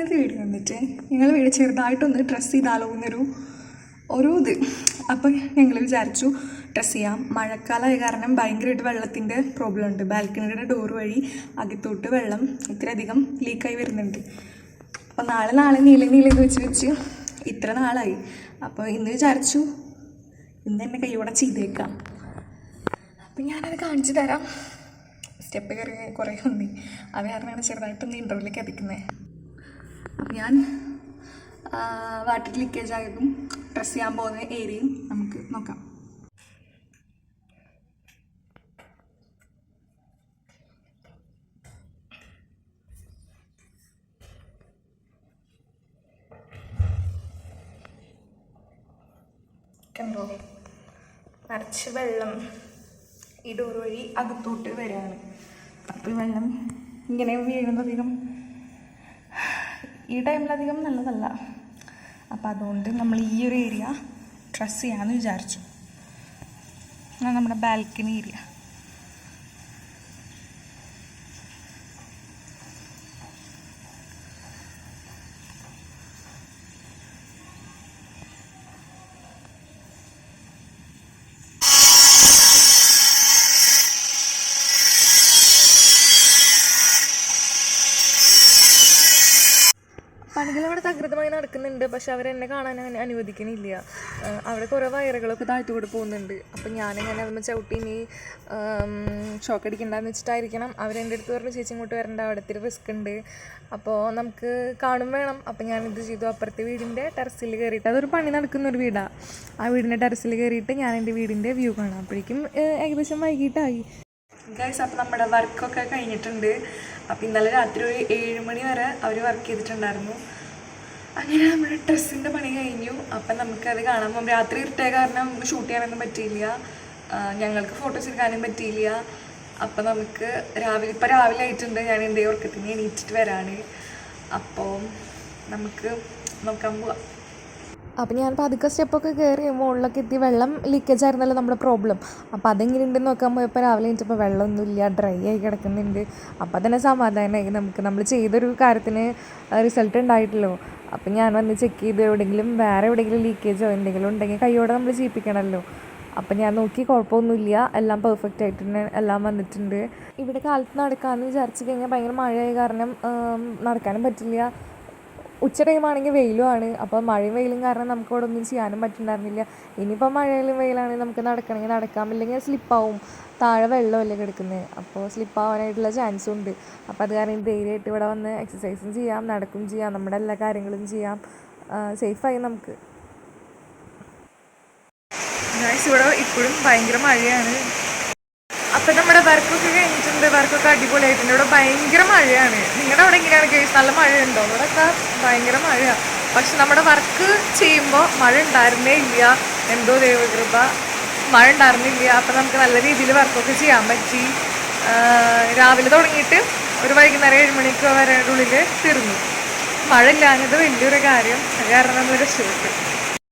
ഇന്നത്തെ വീഡിയോ വന്നിട്ട് ഞങ്ങൾ വീട് ചെറുതായിട്ടൊന്ന് ഡ്രസ്സ് ചെയ്താലോ എന്നൊരു ഒരു ഇത്. അപ്പം ഞങ്ങൾ വിചാരിച്ചു ഡ്രസ്സ് ചെയ്യാം. മഴക്കാലമായ കാരണം ഭയങ്കരമായിട്ട് വെള്ളത്തിന്റെ പ്രോബ്ലം ഉണ്ട്. ബാൽക്കണിയുടെ ഡോർ വഴി അകത്തോട്ട് വെള്ളം ഇത്രയധികം ലീക്കായി വരുന്നുണ്ട്. അപ്പോൾ നാളെ നാളെ നീല നീല ഇത് വെച്ച് വെച്ച് ഇത്ര നാളായി. അപ്പോൾ ഇന്ന് വിചാരിച്ചു ഇന്ന് എന്നെ കൈയോടെ ചെയ്തേക്കാം. അപ്പം ഞാനത് കാണിച്ചു തരാം. സ്റ്റെപ്പ് കയറി കുറേ ഉണ്ട് അത് കാരണമാണ് ചെറുതായിട്ടൊന്ന് ഇന്റർവ്യൂലേക്ക് അപ്പം ഞാൻ വാട്ടർ ലീക്കേജ് ആയതും ഡ്രസ്സ് ചെയ്യാൻ പോകുന്ന ഏരിയയും നമുക്ക് നോക്കാം. നിറച്ച് വെള്ളം ഈ ഡോർ വഴി അകത്തോട്ട് വരികയാണ് അപ്പോൾ ഈ വെള്ളം ഇങ്ങനെ വീഴുന്നധികം ഈ ടൈമിലധികം നല്ലതല്ല. അപ്പോൾ അതുകൊണ്ട് നമ്മൾ ഈ ഒരു ഏരിയ ഡ്രസ്സ് ചെയ്യാമെന്ന് വിചാരിച്ചു. നമ്മുടെ ബാൽക്കണി ഏരിയ പണികൾ അവിടെ തകൃതമായി നടക്കുന്നുണ്ട്. പക്ഷെ അവരെന്നെ കാണാൻ അനുവദിക്കണില്ല. അവിടെ കുറേ വയറുകളൊക്കെ താഴ്ത്തി കൂടെ പോകുന്നുണ്ട്. അപ്പം ഞാനിങ്ങനെ അതൊന്ന് ചവിട്ടി ഇനി ഷോക്ക് അടിക്കണ്ടെന്ന് വെച്ചിട്ടായിരിക്കണം. അവരെന്റെ അടുത്ത് പറഞ്ഞു ചേച്ചി ഇങ്ങോട്ട് വരണ്ട അവിടെ ഇത്തിരി റിസ്ക് ഉണ്ട്. അപ്പോൾ നമുക്ക് കാണും വേണം. അപ്പം ഞാനിത് ചെയ്തു. അപ്പുറത്തെ വീടിന്റെ ടെറസിൽ കയറിയിട്ട് അതൊരു പണി നടക്കുന്ന ഒരു വീടാണ് ആ വീടിന്റെ ടെറസിൽ കയറിയിട്ട് ഞാൻ എന്റെ വീടിന്റെ വ്യൂ കാണാം. അപ്പോഴേക്കും ഏകദേശം വൈകിട്ടായി. ഗൈസ് അപ്പം നമ്മുടെ വർക്കൊക്കെ കഴിഞ്ഞിട്ടുണ്ട്. അപ്പോൾ ഇന്നലെ രാത്രി ഒരു ഏഴ് മണി വരെ അവർ വർക്ക് ചെയ്തിട്ടുണ്ടായിരുന്നു. അങ്ങനെ നമ്മുടെ ഡ്രസ്സിന്റെ പണി കഴിഞ്ഞു. അപ്പം നമുക്കത് കാണാൻ പോകും രാത്രി ഇരുട്ടേ കാരണം ഷൂട്ട് ചെയ്യാനൊന്നും പറ്റിയില്ല. ഞങ്ങൾക്ക് ഫോട്ടോസ് എടുക്കാനും പറ്റിയില്ല. അപ്പം നമുക്ക് രാവിലെ ഇപ്പം രാവിലെ ആയിട്ടുണ്ട്. ഞാൻ എന്റെ ഉറക്കത്തിന് എണീറ്റിട്ട് വരാണ്. അപ്പോൾ നമുക്ക് നോക്കാൻ പോവാം. അപ്പോൾ ഞാൻ പതുക്കെ സ്റ്റെപ്പൊക്കെ കയറി മുകളിലൊക്കെ എത്തി വെള്ളം ലീക്കേജ് ആയിരുന്നല്ലോ നമ്മുടെ പ്രോബ്ലം അപ്പോൾ അതെങ്ങനെ ഉണ്ടെന്ന് നോക്കാൻ പോയപ്പോൾ രാവിലെ കഴിഞ്ഞപ്പോൾ വെള്ളമൊന്നുമില്ല ഡ്രൈ ആയി കിടക്കുന്നുണ്ട്. അപ്പോൾ തന്നെ സമാധാനമായി നമുക്ക് നമ്മൾ ചെയ്തൊരു കാര്യത്തിന് റിസൾട്ട് ഉണ്ടായിട്ടല്ലോ. അപ്പം ഞാൻ വന്ന് ചെക്ക് ചെയ്ത് എവിടെയെങ്കിലും വേറെ എവിടെയെങ്കിലും ലീക്കേജോ എന്തെങ്കിലും ഉണ്ടെങ്കിൽ കൈയോടെ നമ്മൾ ചെയ്യിപ്പിക്കണമല്ലോ അപ്പം ഞാൻ നോക്കി കുഴപ്പമൊന്നുമില്ല എല്ലാം പെർഫെക്റ്റ് ആയിട്ട് എല്ലാം വന്നിട്ടുണ്ട്. ഇവിടെ കാലത്ത് നടക്കാമെന്ന് വിചാരിച്ചു കഴിഞ്ഞാൽ ഭയങ്കര മഴയായ കാരണം നടക്കാനും പറ്റില്ല. ഉച്ച ടൈമാണെങ്കിൽ വെയിലുമാണ് അപ്പോൾ മഴയും വെയിലും കാരണം നമുക്ക് ഇവിടെ ഒന്നും ചെയ്യാനും പറ്റുന്നുണ്ടായിരുന്നില്ല ഇനിയിപ്പോൾ മഴയിലും വെയിലാണെങ്കിൽ നമുക്ക് നടക്കണമെങ്കിൽ നടക്കാം ഇല്ലെങ്കിൽ സ്ലിപ്പാവും. താഴെ വെള്ളമല്ലേ കിടക്കുന്നത് അപ്പോൾ സ്ലിപ്പാവാനായിട്ടുള്ള ചാൻസും ഉണ്ട്. അപ്പോൾ അത് കാരണം ധൈര്യമായിട്ട് ഇവിടെ വന്ന് എക്സസൈസും ചെയ്യാം നടക്കും ചെയ്യാം നമ്മുടെ എല്ലാ കാര്യങ്ങളും ചെയ്യാം. സേഫായി നമുക്ക്. ഇവിടെ ഇപ്പോഴും ഭയങ്കര മഴയാണ്. വർക്കൊക്കെ അടിപൊളിയായിട്ടുണ്ട് ഇവിടെ ഭയങ്കര മഴയാണ്. നിങ്ങളുടെ അവിടെ എങ്ങനെയാണ് കേസ് നല്ല മഴയുണ്ടോ? ഇവിടെയൊക്കെ ഭയങ്കര മഴയാണ് പക്ഷെ നമ്മുടെ വർക്ക് ചെയ്യുമ്പോൾ മഴ ഉണ്ടായിരുന്നേ ഇല്ല. എന്തോ ദൈവകൃപ. മഴ ഉണ്ടായിരുന്നില്ല. അപ്പം നമുക്ക് നല്ല രീതിയിൽ വർക്കൊക്കെ ചെയ്യാൻ പറ്റി. രാവിലെ തുടങ്ങിയിട്ട് ഒരു വൈകുന്നേരം ഏഴ് മണിക്ക് വരെ ഉള്ളിൽ തീർന്നു. മഴ ഇല്ലാഞ്ഞത് വലിയൊരു കാര്യം. കാരണം ഒരു രക്ഷപ്പെട്ടു